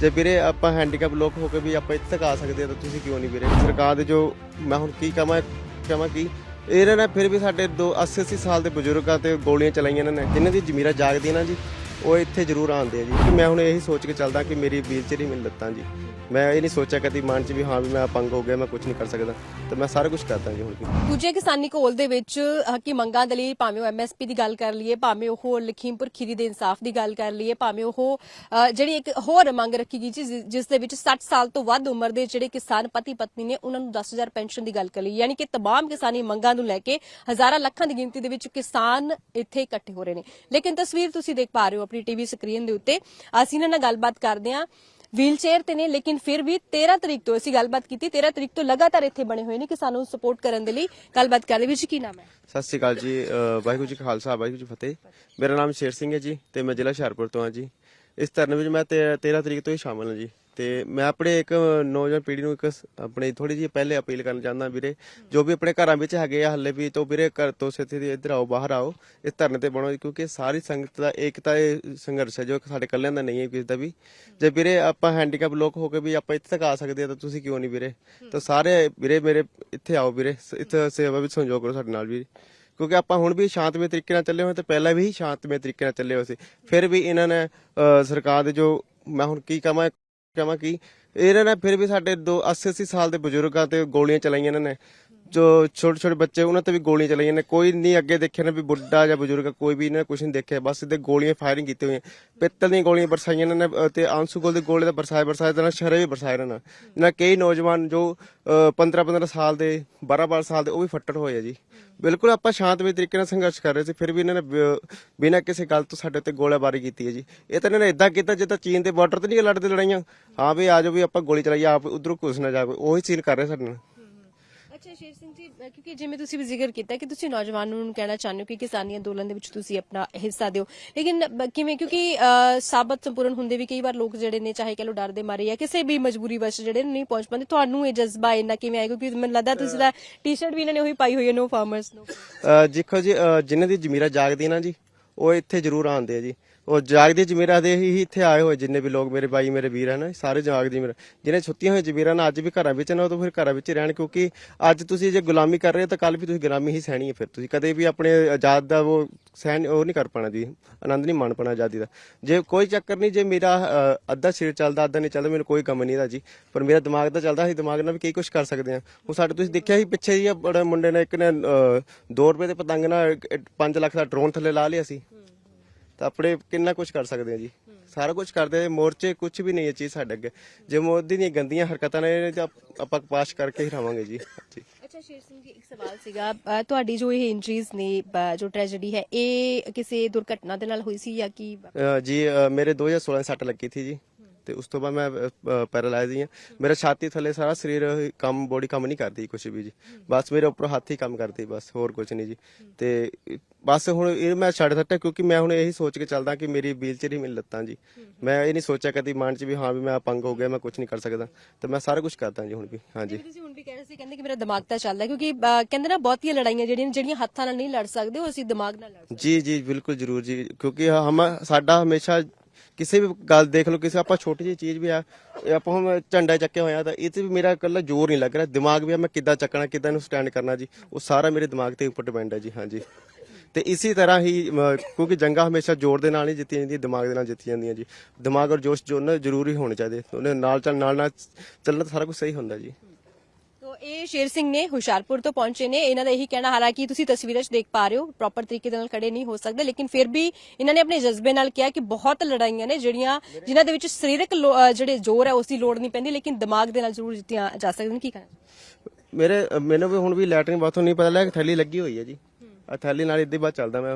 ਜੇ ਵੀਰੇ ਆਪਾਂ ਹੈਂਡੀਕੈਪ ਲੋਕ ਹੋ ਕੇ ਵੀ ਆਪਾਂ ਇੱਥੇ ਤੱਕ ਆ ਸਕਦੇ ਆ ਤਾਂ ਤੁਸੀਂ ਕਿਉਂ ਨਹੀਂ ਵੀਰੇ? ਸਰਕਾਰ ਦੇ ਜੋ, ਮੈਂ ਹੁਣ ਕੀ ਕਹਾਂ ਕਹਾਂ ਕੀ? ਇਹਨਾਂ ਨੇ ਫਿਰ ਵੀ ਸਾਡੇ ਦੋ 80 80 ਸਾਲ ਦੇ ਬਜ਼ੁਰਗਾਂ ਤੇ ਗੋਲੀਆਂ ਚਲਾਈਆਂ ਇਹਨਾਂ ਨੇ। ਜਿਨ੍ਹਾਂ ਦੀ ਜ਼ਮੀਰਾਂ ਜਾਗਦੀਆਂ ਨਾ ਜੀ। ਉਹ ਇੱਥੇ ਜ਼ਰੂਰ ਆਉਂਦੇ ਆ ਜੀ ਕਿ ਮੈਂ ਹੁਣ ਇਹੀ ਸੋਚ ਕੇ ਚੱਲਦਾ ਕਿ ਮੇਰੀ ਵੀਲਚੇਅਰ ਹੀ ਮੈਨੂੰ ਲੱਤਾਂ ਜੀ ਮੈਂ ਇਹ ਨਹੀਂ ਸੋਚਿਆ ਕਦੀ ਮਨ 'ਚ ਵੀ ਹਾਂ ਵੀ ਮੈਂ ਅਪੰਗ ਹੋ ਗਿਆ ਮੈਂ ਕੁਝ ਨਹੀਂ ਕਰ ਸਕਦਾ ਤੇ ਮੈਂ ਸਾਰਾ ਕੁਝ ਕਰਦਾ ਜੀ ਹੁਣ ਵੀ ਦੂਜੇ ਕਿਸਾਨੀ ਘੋਲ ਦੇ ਵਿੱਚ ਹੱਕੀ ਮੰਗਾਂ ਦੇ ਲਈ ਭਾਵੇਂ ਉਹ ਐਮਐਸਪੀ ਦੀ ਗੱਲ ਕਰ ਲਈਏ ਭਾਵੇਂ ਉਹ ਲਖੀਮਪੁਰ ਖੀਰੀ ਦੇ ਇਨਸਾਫ ਦੀ ਗੱਲ ਕਰ ਲਈਏ ਭਾਵੇਂ ਉਹ ਅ, ਜਿਹੜੀ ਇੱਕ ਹੋਰ ਮੰਗ ਰੱਖੀ ਗਈ ਸੀ ਜਿ- ਜਿਸ ਦੇ ਵਿੱਚ 60 ਸਾਲ ਤੋਂ ਵੱਧ ਉਮਰ ਦੇ ਜਿਹੜੇ ਕਿਸਾਨ ਪਤੀ ਪਤਨੀ ਨੇ ਉਹਨਾਂ ਨੂੰ 10000 ਪੈਨਸ਼ਨ ਦੀ ਗੱਲ ਕਰ ਲਈ ਯਾਨੀ ਕਿ तमाम ਕਿਸਾਨੀ ਮੰਗਾਂ ਨੂੰ ਲੈ ਕੇ ਹਜ਼ਾਰਾਂ ਲੱਖਾਂ ਦੀ ਗਿਣਤੀ ਦੇ ਵਿੱਚ ਕਿਸਾਨ ਇੱਥੇ ਇਕੱਠੇ ਹੋ ਰਹੇ ਨੇ ਲੇਕਿਨ ਤਸਵੀਰ ਤੁਸੀਂ ਦੇਖ ਪਾ ਰਹੇ ਹੋ ਆਪਣੀ ਟੀਵੀ ਸਕਰੀਨ ਦੇ ਉੱਤੇ। ਅਸੀਂ ਇਹਨਾਂ ਨਾਲ ਗੱਲਬਾਤ ਕਰਦੇ ਹਾਂ। ਵੀਲ ਤੇ ਨੇ, ਲੇਕਿਨ ਫਿਰ ਵੀ 13 ਤਰੀਕ ਤੋਂ ਅਸੀਂ ਗੱਲਬਾਤ ਕੀਤੀ। 13 ਤਰੀਕ ਤੋਂ ਲਗਾਤਾਰ ਇੱਥੇ ਬਣੇ ਹੋਏ ਨੇ ਕਿਸਾਨਾਂ ਨੂੰ ਸਪੋਰਟ ਕਰਨ ਦੇ ਲਈ ਗੱਲਬਾਤ ਕਰਦੇ। ਵਿੱਚ ਕੀ ਨਾਮ ਹੈ? ਸਤਿ ਸ਼੍ਰੀ ਅਕਾਲ ਜੀ। ਵਾਹਿਗੁਰੂ ਜੀ ਖਾਲਸਾ, ਵਾਹਿਗੁਰੂ ਜੀ ਫਤਿਹ। ਮੇਰਾ ਨਾਮ ਸ਼ੇਰ ਸਿੰਘ ਹੈ ਜੀ ਤੇ ਮੈਂ ਜ਼ਿਲ੍ਹਾ ਹੁਸ਼ਿਆਰਪੁਰ ਤੋਂ ਹਾਂ ਜੀ। ਇਸ ਧਰਨੇ ਵਿੱਚ ਮੈਂ 13 ਤਰੀਕ ਤੋਂ ਹੀ ਸ਼ਾਮਲ ਹਾਂ ਜੀ। ਤੇ ਮੈਂ ਆਪਣੇ ਇੱਕ ਨੌਜਵਾਨ ਪੀੜ੍ਹੀ ਨੂੰ ਇੱਕ ਸ- ਆਪਣੀ ਥੋੜੀ ਜਿਹੀ ਪਹਿਲੇ ਅਪੀਲ ਕਰਨਾ ਚਾਹੁੰਦਾ ਵੀਰੇ ਜੋ ਵੀ ਆਪਣੇ ਘਰਾਂ ਵਿੱਚ ਹੈਗੇ ਆ ਹੱਲੇ ਵੀ ਤੋਂ ਵੀਰੇ ਘਰ ਤੋਂ ਸਿੱਧੇ ਦੀ ਇੱਧਰ ਆਓ ਬਾਹਰ ਆਓ ਇਸ ਧਰਨੇ ਤੇ ਬਣੋ ਕਿਉਂਕਿ ਸਾਰੀ ਸੰਗਤ ਦਾ ਏਕਤਾ ਇਹ ਸੰਘਰਸ਼ ਹੈ ਜੋ ਕਿ ਸਾਡੇ ਇਕੱਲਿਆਂ ਦਾ ਨਹੀਂ ਹੈ ਕਿਸੇ ਦਾ ਵੀ। ਜੇ ਵੀਰੇ ਆਪਾਂ ਹੈਂਡੀਕੈਪ ਲੋਕ ਹੋ ਕੇ ਵੀ ਆਪਾਂ ਇੱਥੇ ਤੱਕ ਆ ਸਕਦੇ ਆ ਤਾਂ ਤੁਸੀਂ ਕਿਉਂ ਨਹੀਂ ਵੀਰੇ? ਤਾਂ ਸਾਰੇ ਵੀਰੇ ਮੇਰੇ ਇੱਥੇ ਆਓ ਵੀਰੇ ਸ- ਇੱਥੇ ਸੇਵਾ ਵਿੱਚ ਸੰਯੋਗ ਕਰੋ ਸਾਡੇ ਨਾਲ ਵੀ। ਕਿਉਂਕਿ ਆਪਾਂ ਹੁਣ ਵੀ ਸ਼ਾਂਤਮਈ ਤਰੀਕੇ ਨਾਲ ਚੱਲੇ ਹੋਏ ਤੇ ਪਹਿਲਾਂ ਵੀ ਸ਼ਾਂਤਮਈ ਤਰੀਕੇ ਨਾਲ ਚੱਲੇ ਹੋਏ ਸੀ। ਫਿਰ ਵੀ ਇਹਨਾਂ ਨੇ ਅ, ਸਰਕਾਰ ਦੇ ਜੋ ਮੈਂ ਹੁਣ ਕੀ ਕਹਾਂ ਕਹਾਂ ਕੀ? ਇਹਨਾਂ ਨੇ ਫਿਰ ਵੀ ਸਾਡੇ ਦੋ 80 80 ਸਾਲ ਦੇ ਬਜ਼ੁਰਗਾਂ ਤੇ ਗੋਲੀਆਂ ਚਲਾਈਆਂ ਇਹਨਾਂ ਨੇ। ਜੋ ਛੋਟੇ ਛੋਟੇ ਬੱਚੇ ਉਹਨਾਂ ਤੇ ਵੀ ਗੋਲੀਆਂ ਚਲਾਈਆਂ ਨੇ। ਕੋਈ ਨਹੀਂ ਅੱਗੇ ਦੇਖਿਆ ਨਾ ਵੀ ਬੁੱਢਾ ਜਾਂ ਬਜ਼ੁਰਗ ਕੋਈ ਵੀ ਇਹਨਾਂ ਨੇ ਕੁਝ ਨਹੀਂ ਦੇਖਿਆ। ਬਸ ਸਿੱਧੇ ਗੋਲੀਆਂ ਫਾਇਰਿੰਗ ਕੀਤੀ ਹੋਈਆਂ। ਪਿੱਤਲ ਦੀਆਂ ਗੋਲੀਆਂ ਬਰਸਾਈਆਂ ਇਹਨਾਂ ਨੇ ਅ, ਤੇ ਆਂਸੂ ਗੋਲ ਦੇ ਗੋਲੇ ਦਾ ਬਰਸਾਏ ਬਰਸਾਏ ਤੇ ਨਾਲ ਸ਼ਰੇ ਵੀ ਬਰਸਾਏ ਇਹਨਾਂ ਨੇ। ਇਹਨਾਂ ਕਈ ਨੌਜਵਾਨ ਜੋ 15 15 ਸਾਲ ਦੇ 12 12 ਸਾਲ ਦੇ ਉਹ ਵੀ ਫੱਟੜ ਹੋਏ ਆ ਜੀ। ਬਿਲਕੁਲ ਆਪਾਂ ਸ਼ਾਂਤਮਈ ਤਰੀਕੇ ਨਾਲ ਸੰਘਰਸ਼ ਕਰ ਰਹੇ ਸੀ ਫਿਰ ਵੀ ਇਹਨਾਂ ਨੇ ਬਿਨਾਂ ਕਿਸੇ ਗੱਲ ਤੋਂ ਸਾਡੇ ਉੱਤੇ ਗੋਲੀਬਾਰੀ ਕੀਤੀ ਹੈ ਜੀ। ਇਹ ਤਾਂ ਇਹਨਾਂ ਨੇ ਇਦਾਂ ਕੀਤਾ ਜਿੱਦਾਂ ਚੀਨ ਦੇ ਬਾਰਡਰ ਤੇ ਨਹੀਂ ਲੜਦੇ ਲੜਾਈਆਂ। ਹਾਂ ਵੀ ਆ ਜਾਓ ਵੀ ਆਪਾਂ ਗੋਲੀ ਚਲਾਈਏ ਆਪ ਉਧਰੋਂ ਘੁਸ ਨਾ ਜਾਵੇ। ਉਹੀ ਸੀਨ ਕਰ ਰਹੇ ਸਾਡੇ ਨਾਲ। ਅੱਛਾ ਸ਼ੇਰ ਸਿੰਘ ਜੀ ਕਿਉਂਕਿ ਜਿਵੇਂ ਤੁਸੀਂ ਵੀ ਜ਼ਿਕਰ ਕੀਤਾ ਕਿ ਤੁਸੀਂ ਨੌਜਵਾਨਾਂ ਨੂੰ ਕਹਿਣਾ ਚਾਹੁੰਦੇ ਹੋ ਕਿ ਕਿਸਾਨੀ ਅੰਦੋਲਨ ਦੇ ਵਿੱਚ ਤੁਸੀਂ ਆਪਣਾ ਹਿੱਸਾ ਦਿਓ। ਲੇਕਿਨ ਕਿਵੇਂ, ਕਿਉਂਕਿ ਸਾਬਤ ਸੰਪੂਰਨ ਹੁੰਦੇ ਵੀ ਕਈ ਵਾਰ ਲੋਕ ਜਿਹੜੇ ਨੇ, ਚਾਹੇ ਕਹ ਲੋ ਡਰ ਦੇ ਮਾਰੇ ਜਾਂ ਕਿਸੇ ਵੀ ਮਜਬੂਰੀ ਵਸ਼ ਜਿਹੜੇ ਨਹੀਂ ਪਹੁੰਚ ਪਾਉਂਦੇ। ਤੁਹਾਨੂੰ ਇਹ ਜਜ਼ਬਾ ਇੰਨਾ ਕਿਵੇਂ ਆਇਆ? ਕਿਉਂਕਿ ਮੈਨੂੰ ਲੱਗਦਾ ਤੁਸੀਂ ਦਾ ਟੀ-ਸ਼ਰਟ ਵੀ ਇਹਨਾਂ ਨੇ ਉਹੀ ਪਾਈ ਹੋਈ ਹੈ ਨੋ ਫਾਰਮਰਸ ਨੋ ਦੇਖੋ ਜੀ ਜਿਨ੍ਹਾਂ ਦੀ ਜ਼ਮੀਰਾਂ ਜਾਗਦੀ ਨਾ ਜੀ, ਉਹ ਇੱਥੇ ਜ਼ਰੂਰ ਆਉਂਦੇ ਆ ਜੀ। ਉਹ ਜਾਗਦੀ ਜ਼ਮੀਰਾਂ ਦੇ ਹੀ ਇੱਥੇ ਆਏ ਹੋਏ ਜਿੰਨੇ ਵੀ ਲੋਕ ਮੇਰੇ ਬਾਈ ਮੇਰੇ ਵੀਰ ਹਨ ਸਾਰੇ ਜਾਗਦੀ ਜ਼ਮੀਰਾਂ। ਜਿਹਨੇ ਛੁੱਟੀਆਂ ਹੋਈਆਂ ਜ਼ਮੀਰਾਂ ਨੇ ਅੱਜ ਵੀ ਘਰਾਂ ਵਿੱਚ ਨਾ ਉਹ ਤਾਂ ਫਿਰ ਘਰਾਂ ਵਿੱਚ ਹੀ ਰਹਿਣ ਕਿਉਂਕਿ ਅੱਜ ਤੁਸੀਂ ਜੇ ਗੁਲਾਮੀ ਕਰ ਰਹੇ ਹੋ ਤਾਂ ਕੱਲ ਵੀ ਤੁਸੀਂ ਗੁਲਾਮੀ ਹੀ ਸਹਿਣੀ ਹੈ ਫਿਰ। ਤੁਸੀਂ ਕਦੇ ਵੀ ਆਪਣੇ ਆਜ਼ਾਦ ਦਾ ਉਹ ਸਹਿਣ ਉਹ ਨਹੀਂ ਕਰ ਪਾਣਾ ਜੀ ਆਨੰਦ ਨਹੀਂ ਮਾਣ ਪਾਣਾ ਆਜ਼ਾਦੀ ਦਾ। ਜੇ ਕੋਈ ਚੱਕਰ ਨਹੀਂ ਜੇ ਮੇਰਾ ਅਹ, ਅੱਧਾ ਸਿਰ ਚੱਲਦਾ ਅੱਧਾ ਨਹੀਂ ਚੱਲਦਾ ਮੈਨੂੰ ਕੋਈ ਕੰਮ ਨਹੀਂ ਦਾ ਜੀ। ਪਰ ਮੇਰਾ ਦਿਮਾਗ ਤਾਂ ਚੱਲਦਾ ਸੀ ਦਿਮਾਗ ਨਾਲ ਵੀ ਕਈ ਕੁਝ ਕਰ ਸਕਦੇ ਹਾਂ। ਹੁਣ ਸਾਡੇ ਤੁਸੀਂ ਦੇਖਿਆ ਸੀ ਪਿੱਛੇ ਜੀ ਬੜੇ ਮੁੰਡੇ ਨੇ ਇੱਕ ਨੇ 2 ਰੁਪਏ ਦੇ ਪਤੰਗ ਨਾਲ 5 ਲੱਖ ਦਾ ਡਰੋਨ ਥੱਲੇ ਲਾ ਲਿਆ ਸੀ। ਤਾਂ ਆਪਣੇ ਕਿੰਨਾ ਕੁਝ ਕਰ ਸਕਦੇ ਆ ਜੀ। ਸਾਰਾ ਕੁਝ ਕਰਦੇ ਆ। ਮੋਰਚੇ ਕੁਝ ਵੀ ਨਹੀਂ ਇਹ ਚੀਜ਼ ਸਾਡੇ ਅੱਗੇ। ਜੇ ਮੋਦੀ ਦੀਆਂ ਗੰਦੀਆਂ ਹਰਕਤਾਂ ਨੇ ਤਾਂ ਆਪਾਂ ਪਾਸ ਕਰਕੇ ਹੀ ਰਹਾਂਗੇ ਜੀ। ਜੀ ਅੱਛਾ ਸ਼ੇਰ ਸਿੰਘ ਜੀ ਇੱਕ ਸਵਾਲ ਸੀਗਾ। ਤੁਹਾਡੀ ਜੋ ਇਹ ਇੰਜਰੀਜ਼ ਨੇ ਜੋ ਟ੍ਰੈਜੇਡੀ ਹੈ ਇਹ ਕਿਸੇ ਦੁਰਘਟਨਾ ਦੇ ਨਾਲ ਹੋਈ ਸੀ ਜਾਂ ਕੀ? ਜੀ ਮੇਰੇ 2016 ਸੱਟ ਲੱਗੀ ਥੀ ਜੀ। ਤੇ ਉਸ ਤੋਂ ਬਾਅਦ ਮੈਂ ਪੈਰਾਲਾਈਜ਼ ਹੀ ਹਾਂ। ਮੇਰਾ ਛਾਤੀ ਥੱਲੇ ਸਾਰਾ ਸਰੀਰ ਕੰਮ ਬੋਡੀ ਕੰਮ ਨਹੀਂ ਕਰਦੀ ਕੁਝ ਵੀ ਜੀ। ਬਸ ਮੇਰੇ ਉੱਪਰ ਹੱਥ ਹੀ ਕੰਮ ਕਰਦੀ ਬਸ ਹੋਰ ਕੁਝ ਨਹੀਂ ਜੀ। ਤੇ ਬਸ ਹੁਣ ਇਹ ਮੈਂ ਛੱਡ ਦਿੱਤਾ ਕਿਉਂਕਿ ਮੈਂ ਹੁਣ ਇਹੀ ਸੋਚ ਕੇ ਚੱਲਦਾ ਕਿ ਮੇਰੀ ਵੀਲਚੇਅਰ ਹੀ ਮੈਨੂੰ ਲੱਤਾਂ ਜੀ। ਮੈਂ ਇਹ ਨਹੀਂ ਸੋਚਿਆ ਕਦੀ ਮਨ 'ਚ ਵੀ ਹਾਂ ਵੀ ਮੈਂ ਅਪੰਗ ਹੋ ਗਿਆ ਮੈਂ ਕੁਝ ਨਹੀਂ ਕਰ ਸਕਦਾ। ਤੇ ਮੈਂ ਸਾਰਾ ਕੁਝ ਕਰਦਾ ਜੀ ਹੁਣ ਵੀ ਹਾਂਜੀ ਤੁਸੀਂ ਹੁਣ ਵੀ ਕਹਿ ਰਹੇ ਸੀ ਕਹਿੰਦੇ ਕਿ ਮੇਰਾ ਦਿਮਾਗ ਤਾਂ ਚੱਲਦਾ ਕਿਉਂਕਿ ਕਹਿੰਦੇ ਨਾ ਬਹੁਤੀਆਂ ਲੜਾਈਆਂ ਜਿਹੜੀਆਂ ਜਿਹੜੀਆਂ ਹੱਥਾਂ ਨਾਲ ਨਹੀਂ ਲੜ ਸਕਦੇ ਉਹ ਅਸੀਂ ਦਿਮਾਗ ਨਾਲ ਲੜ ਸਕਦੇ। ਜੀ ਜੀ ਬਿਲਕੁਲ ਜ਼ਰੂਰ ਜੀ। ਕਿਉਂਕਿ ਹਮ ਸਾਡਾ ਹਮੇਸ਼ਾ ਕਿਸੇ ਵੀ ਗੱਲ ਦੇਖ ਲਓ ਕਿਸੇ ਆਪਾਂ ਛੋਟੀ ਜਿਹੀ ਚੀਜ਼ ਵੀ ਆ ਇਹ ਆਪਾਂ ਹੁਣ ਝੰਡਾ ਚੱਕਿਆ ਹੋਇਆ ਤਾਂ ਇਹ ਤੇ ਵੀ ਮੇਰਾ ਇਕੱਲਾ ਜ਼ੋਰ ਨਹੀਂ ਲੱਗ ਰਿਹਾ। ਦਿਮਾਗ ਵੀ ਆ ਮੈਂ ਕਿੱਦਾਂ ਚੱਕਣਾ ਕਿੱਦਾਂ ਇਹਨੂੰ ਸਟੈਂਡ ਕਰਨਾ ਜੀ ਉਹ ਸਾਰਾ ਮੇਰੇ ਦਿਮਾਗ ਤੇ ਉੱਪਰ ਡਿਪੈਂਡ ਹੈ ਜੀ ਹਾਂਜੀ। ਤੇ ਇਸੇ ਤਰ੍ਹਾਂ ਹੀ ਅਮ, ਕਿਉਂਕਿ ਜੰਗਾਂ ਹਮੇਸ਼ਾ ਜ਼ੋਰ ਦੇ ਨਾਲ ਹੀ ਜਿੱਤੀਆਂ ਜਾਂਦੀਆਂ ਦਿਮਾਗ ਦੇ ਨਾਲ ਜਿੱਤੀਆਂ ਜਾਂਦੀਆਂ ਜੀ। ਦਿਮਾਗ ਔਰ ਜੋਸ਼ ਜੋ ਨਾ ਜ਼ਰੂਰੀ ਹੋਣੇ ਚਾਹੀਦੇ ਉਹਨੇ ਨਾਲ ਚੱਲ ਨਾਲ ਨਾਲ ਚੱਲਣਾ ਤਾਂ ਸਾਰਾ ਕੁਝ ਸਹੀ ਹੁੰਦਾ ਜੀ। ਇਹ ਸ਼ੇਰ ਸਿੰਘ ਨੇ ਹੁਸ਼ਿਆਰਪੁਰ ਤੋਂ ਪਹੁੰਚੇ ਨੇ। ਇਹਨਾਂ ਦਾ ਇਹੀ ਕਹਿਣਾ ਹਾਲਾਂਕਿ ਤੁਸੀਂ ਤਸਵੀਰਾਂ 'ਚ ਦੇਖ ਪਾ ਰਹੇ ਹੋ ਪ੍ਰੋਪਰ ਤਰੀਕੇ ਦੇ ਨਾਲ ਖੜੇ ਨਹੀਂ ਹੋ ਸਕਦੇ, ਲੇਕਿਨ ਫਿਰ ਵੀ ਇਹਨਾਂ ਨੇ ਆਪਣੇ ਜਜ਼ਬੇ ਨਾਲ ਕਿਹਾ ਕਿ ਬਹੁਤ ਲੜਾਈਆਂ ਨੇ ਜਿਹੜੀਆਂ, ਜਿਨ੍ਹਾਂ ਦੇ ਵਿੱਚ ਸਰੀਰਕ ਜਿਹੜੇ ਜ਼ੋਰ ਹੈ ਉਸ ਦੀ ਲੋੜ ਨਹੀਂ ਪੈਂਦੀ, ਲੇਕਿਨ ਦਿਮਾਗ ਦੇ ਨਾਲ ਜ਼ਰੂਰ ਜਿੱਤੀਆਂ ਜਾ ਸਕਦੀਆਂ ਕੀ ਕਹਿਣਾ ਮੇਰੇ, ਮੈਨੂੰ ਵੀ ਹੁਣ ਵੀ ਲੈਟਰਿੰਗ ਬਾਥਰੂਮ ਨਹੀਂ ਪਤਾ ਲੱਗਾ ਥੈਲੀ ਲੱਗੀ ਹੋਈ ਹੈ ਜੀ। ਆ ਥੈਲੀ ਨਾਲ ਇੱਦੇ ਬਾਅਦ ਚੱਲਦਾ ਮੈਂ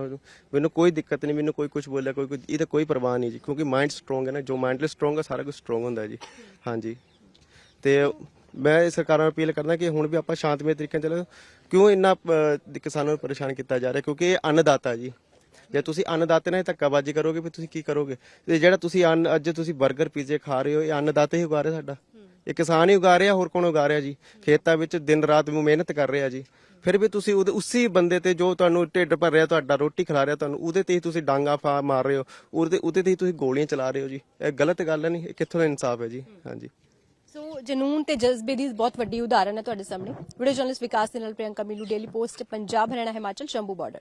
ਮੈਨੂੰ ਕੋਈ ਦਿੱਕਤ ਨਹੀਂ, ਮੈਨੂੰ ਕੋਈ ਕੁਝ ਬੋਲਿਆ, ਕੋਈ ਕੁਝ ਇਹ ਤਾਂ ਕੋਈ ਪਰਵਾਹ ਨਹੀਂ ਜੀ, ਕਿਉਂਕਿ ਮਾਈਂਡ ਸਟਰੋਂਗ ਹੈ ਨਾ, ਜੋ ਮਾਈਂਡਲੀ ਸਟਰੋਂਗ ਹੈ, ਸਾਰਾ ਕੁਝ ਸਟਰੋਂਗ ਹੁੰਦਾ ਜੀ। ਹਾਂਜੀ। ਤੇ ਮੈਂ ਇਹ ਸਰਕਾਰਾਂ ਨੂੰ ਅਪੀਲ ਕਰਦਾ ਕਿ ਹੁਣ ਵੀ ਆਪਾਂ ਸ਼ਾਂਤਮਈ ਤਰੀਕੇ ਨਾਲ ਚੱਲੋ। ਕਿਉਂ ਇੰਨਾ ਅਹ, ਕਿਸਾਨਾਂ ਨੂੰ ਪਰੇਸ਼ਾਨ ਕੀਤਾ ਜਾ ਰਿਹਾ? ਕਿਉਂਕਿ ਇਹ ਅੰਨਦਾਤਾ ਜੀ। ਜੇ ਤੁਸੀਂ ਅੰਨਦਾਤੇ ਨਾਲ ਧੱਕਾਬਾਜ਼ੀ ਕਰੋਗੇ ਫਿਰ ਤੁਸੀਂ ਕੀ ਕਰੋਗੇ? ਤੇ ਜਿਹੜਾ ਤੁਸੀਂ ਅੰਨ ਅੱਜ ਤੁਸੀਂ 버ਗਰ ਪੀਜ਼ੇ ਖਾ ਰਹੇ ਹੋ ਇਹ ਅੰਨਦਾਤਾ ਹੀ ਉਗਾ ਰਿਹਾ ਸਾਡਾ। ਇਹ ਕਿਸਾਨ ਹੀ ਉਗਾ ਰਿਹਾ ਹੋਰ ਕੌਣ ਉਗਾ ਰਿਹਾ ਜੀ? ਖੇਤਾਂ ਵਿੱਚ ਦਿਨ ਰਾਤ ਨੂੰ ਮਿਹਨਤ ਕਰ ਰਿਹਾ ਜੀ। ਫਿਰ ਵੀ ਤੁਸੀਂ ਉਹਦੇ ਉਸੇ ਬੰਦੇ ਤੇ ਜੋ ਤੁਹਾਨੂੰ ਢਿੱਡ ਭਰ ਰਿਹਾ ਤੁਹਾਡਾ ਰੋਟੀ ਖਿਲਾ ਰਿਹਾ ਤੁਹਾਨੂੰ ਉਹਦੇ ਤੇ ਹੀ ਤੁਸੀਂ ਡਾਂਗਾ ਫਾ ਮਾਰ ਰਹੇ ਹੋ। ਉਹਦੇ ਉਹਦੇ ਤੇ ਹੀ ਤੁਸੀਂ ਗੋਲੀਆਂ ਚਲਾ ਰਹੇ ਹੋ ਜੀ। ਇਹ ਗਲਤ ਗੱਲ ਹੈ ਨਹੀਂ ਇਹ ਕਿੱਥੋਂ ਦਾ ਇਨਸਾਫ ਹੈ ਜੀ? ਹਾਂਜੀ। ਸੋ ਜਨੂਨ ਤੇ ਜਜ਼ਬੇ ਦੀ ਬਹੁਤ ਵੱਡੀ ਉਦਾਹਰਨ ਹੈ ਤੁਹਾਡੇ ਸਾਹਮਣੇ। ਵੀਡੀਓ ਜਰਨਲਿਸਟ ਵਿਕਾਸ ਦੇ ਨਾਲ Priyanka Meelu daily post Punjab, Haryana, Himachal, Shambhu border